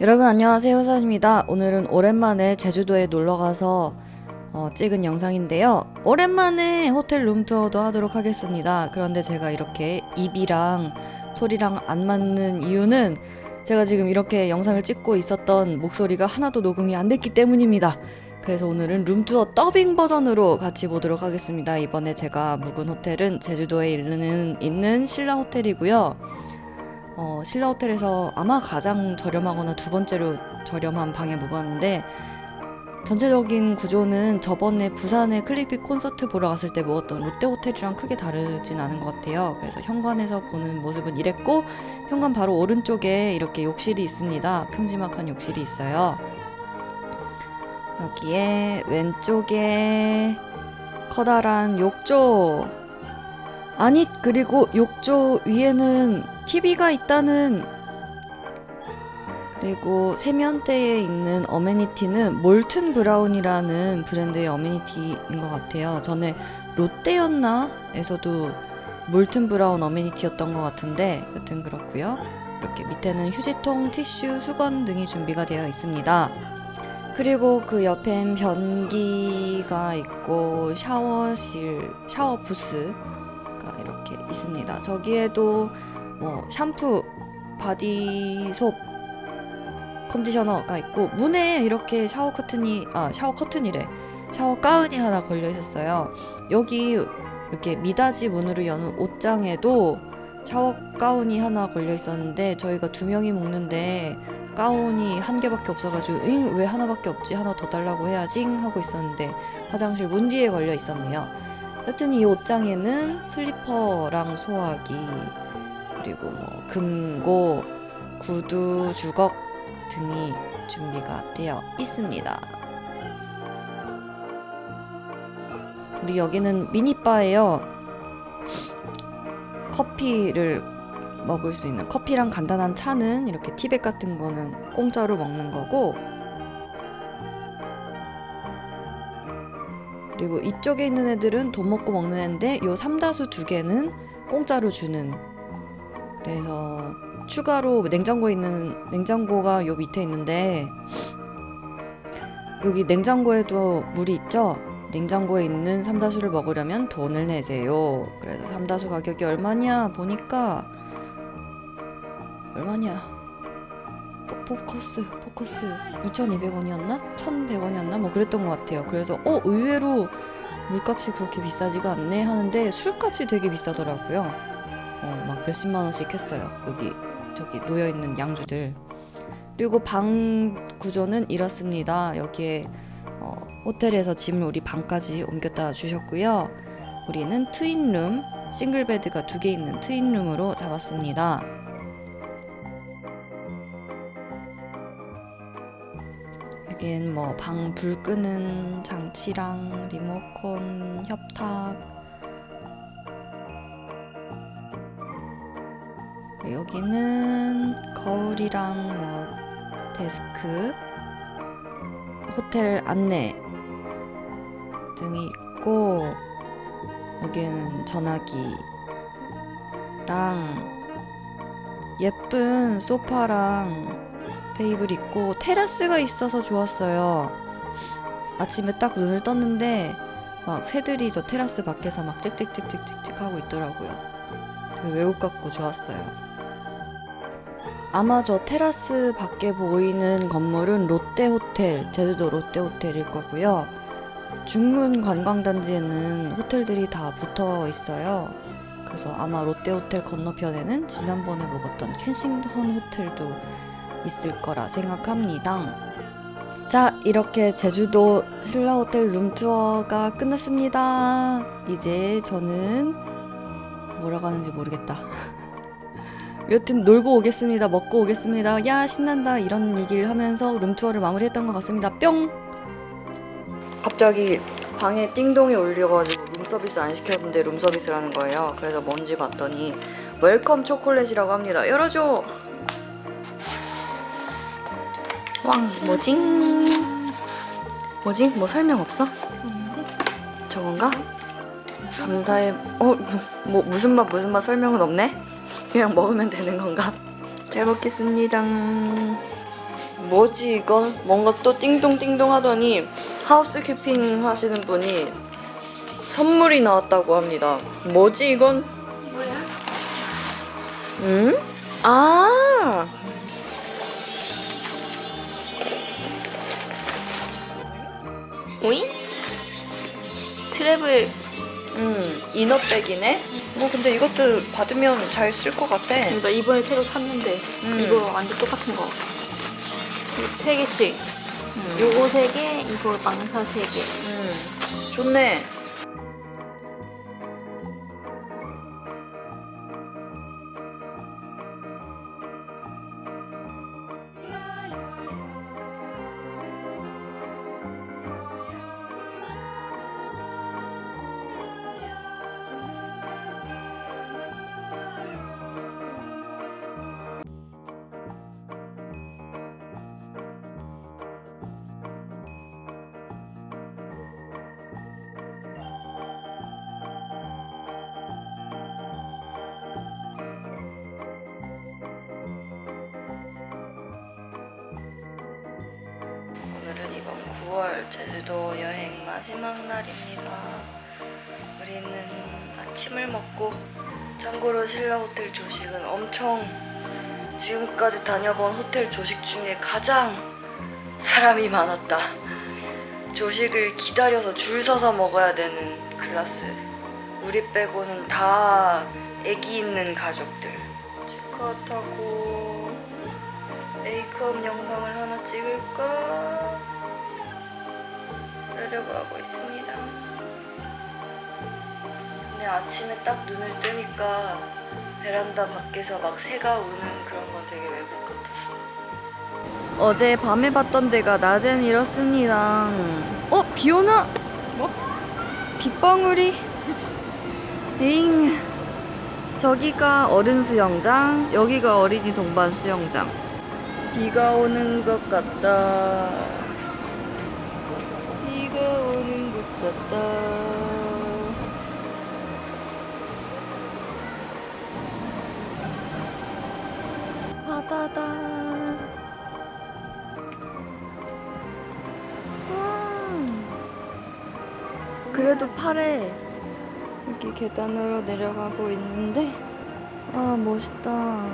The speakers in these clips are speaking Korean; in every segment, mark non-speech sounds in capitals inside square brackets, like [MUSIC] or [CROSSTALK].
여러분 안녕하세요. 사입니다. 오늘은 오랜만에 제주도에 놀러가서 어, 찍은 영상인데요. 오랜만에 호텔 룸투어도 하도록 하겠습니다. 그런데 제가 이렇게 입이랑 소리랑 안 맞는 이유는 제가 지금 이렇게 영상을 찍고 있었던 목소리가 하나도 녹음이 안 됐기 때문입니다. 그래서 오늘은 룸투어 더빙 버전으로 같이 보도록 하겠습니다. 이번에 제가 묵은 호텔은 제주도에 있는, 있는 신라 호텔이고요 어, 신라 호텔에서 아마 가장 저렴하거나 두 번째로 저렴한 방에 묵었는데 전체적인 구조는 저번에 부산에 클리픽 콘서트 보러 갔을 때 묵었던 롯데 호텔이랑 크게 다르진 않은 것 같아요. 그래서 현관에서 보는 모습은 이랬고 현관 바로 오른쪽에 이렇게 욕실이 있습니다. 큼지막한 욕실이 있어요. 여기에 왼쪽에 커다란 욕조 아니 그리고 욕조 위에는 TV가 있다는 그리고 세면대에 있는 어메니티는 몰튼 브라운이라는 브랜드의 어메니티인 것 같아요. 전에 롯데였나에서도 몰튼 브라운 어메니티였던 것 같은데 여튼 그렇고요. 이렇게 밑에는 휴지통, 티슈, 수건 등이 준비가 되어 있습니다. 그리고 그 옆엔 변기가 있고 샤워실, 샤워 부스가 이렇게 있습니다. 저기에도 뭐 샴푸, 바디솝, 컨디셔너가 있고 문에 이렇게 샤워 커튼이 아 샤워 커튼이래 샤워 가운이 하나 걸려 있었어요. 여기 이렇게 미닫이 문으로 여는 옷장에도 샤워 가운이 하나 걸려 있었는데 저희가 두 명이 먹는데 가운이 한 개밖에 없어가지고 응 왜 하나밖에 없지 하나 더 달라고 해야지 하고 있었는데 화장실 문 뒤에 걸려 있었네요. 여튼 이 옷장에는 슬리퍼랑 소화기 그리고 뭐 금고, 구두, 주걱 등이 준비가 되어 있습니다. 우리 여기는 미니바예요. 커피를 먹을 수 있는 커피랑 간단한 차는 이렇게 티백 같은 거는 공짜로 먹는 거고 그리고 이쪽에 있는 애들은 돈 먹고 먹는 애인데 요 삼다수 두 개는 공짜로 주는 그래서 추가로 냉장고에 있는 냉장고가 요 밑에 있는데 여기 냉장고에도 물이 있죠. 냉장고에 있는 삼다수를 먹으려면 돈을 내세요. 그래서 삼다수 가격이 얼마냐 보니까 얼마냐? 포- 포커스 포커스 2,200원이었나? 1,100원이었나? 뭐 그랬던 것 같아요. 그래서 어 의외로 물값이 그렇게 비싸지가 않네 하는데 술값이 되게 비싸더라고요. 어, 막 몇십만 원씩 했어요. 여기 저기 놓여 있는 양주들. 그리고 방 구조는 이렇습니다. 여기에 어, 호텔에서 짐을 우리 방까지 옮겼다 주셨고요. 우리는 트윈룸, 싱글 베드가 두 개 있는 트윈룸으로 잡았습니다. 여긴 뭐방 불 끄는 장치랑 리모컨 협탁 여기는 거울이랑 뭐 데스크, 호텔 안내 등이 있고 여기는 전화기랑 예쁜 소파랑 테이블 있고 테라스가 있어서 좋았어요. 아침에 딱 눈을 떴는데 막 새들이 저 테라스 밖에서 막 찍찍찍찍찍찍 하고 있더라고요. 되게 외국 같고 좋았어요. 아마 저 테라스 밖에 보이는 건물은 롯데 호텔, 제주도 롯데 호텔일 거고요. 중문 관광단지에는 호텔들이 다 붙어 있어요. 그래서 아마 롯데 호텔 건너편에는 지난번에 묵었던 켄싱턴 호텔도 있을 거라 생각합니다. 자, 이렇게 제주도 신라 호텔 룸투어가 끝났습니다. 이제 저는 뭐라고 하는지 모르겠다. [LAUGHS] 여튼 놀고 오겠습니다. 먹고 오겠습니다. 야 신난다 이런 얘기를 하면서 룸투어를 마무리했던 것 같습니다. 뿅. 갑자기 방에 띵동이 울려가지고 룸서비스 안 시켰는데 룸서비스를 하는 거예요. 그래서 뭔지 봤더니 웰컴 초콜릿이라고 합니다. 열어줘. 왕 뭐지? 뭐지? 뭐 설명 없어? 저건가? 감사해. 어, [LAUGHS] 뭐 무슨 맛 무슨 맛 설명은 없네. 그냥 먹으면 되는 건가? 잘 먹겠습니다. 뭐지 이건? 뭔가 또 띵동띵동 하더니 하우스키핑 하시는 분이 선물이 나왔다고 합니다. 뭐지 이건? 뭐야? 응? 아! 오잉? 트래블 음, 이너백이네? 뭐 근데 이것도 받으면 잘 쓸 것 같아. 나 이번에 새로 샀는데 음. 이거 완전 똑같은 거. 세 개씩. 요거 세 개, 이거 망사 세 개. 음, 좋네. 9월 제주도 여행 마지막 날입니다. 우리는 아침을 먹고 참고로 신라 호텔 조식은 엄청 지금까지 다녀본 호텔 조식 중에 가장 사람이 많았다. 조식을 기다려서 줄 서서 먹어야 되는 클래스. 우리 빼고는 다 애기 있는 가족들. 체크아웃하고 메이크업 영상을 하나 찍을까 하려고 하고 있습니다. 근데 아침에 딱 눈을 뜨니까 베란다 밖에서 막 새가 우는 그런 건 되게 외국 같았어. 어제 밤에 봤던 데가 낮엔 이렇습니다. 어? 비 오나? 뭐? 빗방울이? 에잉. 저기가 어른 수영장, 여기가 어린이 동반 수영장. 비가 오는 것 같다. 비가 오는 것 같다. 바다다. 와. 그래도 팔에 이렇게 계단으로 내려가고 있는데 아 멋있다.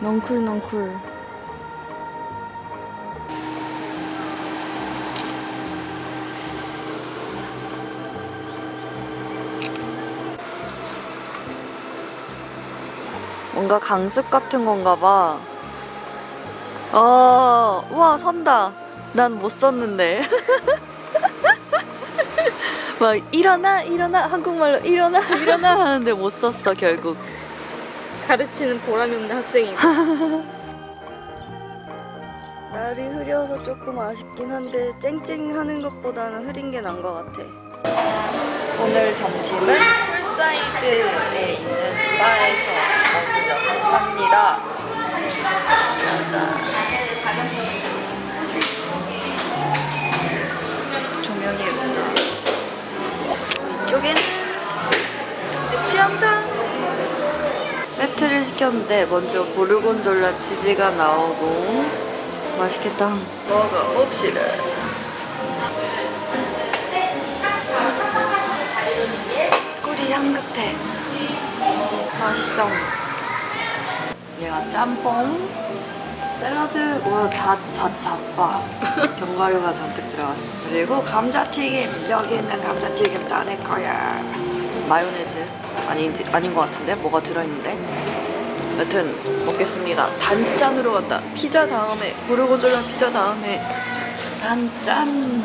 넝쿨 넝쿨 뭔가 강습 같은 건가 봐. 어, 우와, 선다. 난 못 썼는데. [LAUGHS] 막, 일어나, 일어나, 한국말로 일어나, 일어나 하는데 못 썼어, 결국. 가르치는 보람이 없는 학생이고. [LAUGHS] 날이 흐려서 조금 아쉽긴 한데 쨍쨍하는 것보다는 흐린 게 나은 것 같아. 오늘 점심은 풀사이드에 있는 바에서 짜잔. 조명이 예쁘다. 이쪽에는 수영장. 세트를 시켰는데 먼저 고르곤졸라 치즈가 나오고 맛있겠다. 먹어봅시다. 꿀이 향긋해. 맛있어. 얘가 짬뽕, 샐러드, 뭐, 잣, 잣, 잣밥. [LAUGHS] 견과류가 잔뜩 들어갔어. 그리고 감자튀김. 여기 있는 감자튀김 다 내 거야. 마요네즈. 아니, 아닌 것 같은데? 뭐가 들어있는데? 여튼 먹겠습니다. 단짠으로 갔다. 피자 다음에 고르곤졸라 피자 다음에 단짠.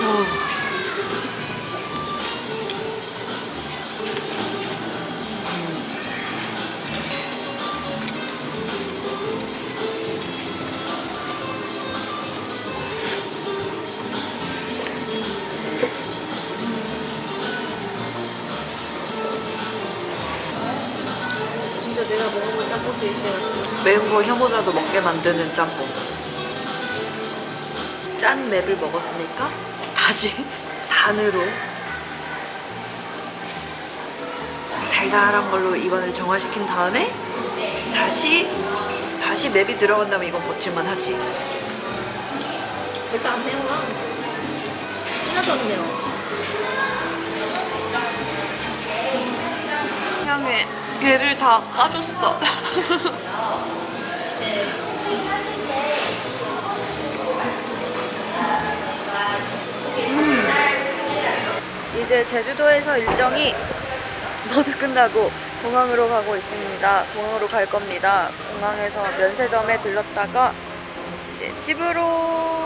오. 매운 거 혐오자도 먹게 만드는 짬뽕. 짠 맵을 먹었으니까 다시 [LAUGHS] 단으로 달달한 걸로 입안을 정화시킨 다음에 다시 다시 맵이 들어간다면 이건 버틸만 하지. 일단 안 매워. 하나도 안 매워. 향에 배를 다 까줬어. 음. 이제 제주도에서 일정이 모두 끝나고 공항으로 가고 있습니다. 공항으로 갈 겁니다. 공항에서 면세점에 들렀다가 이제 집으로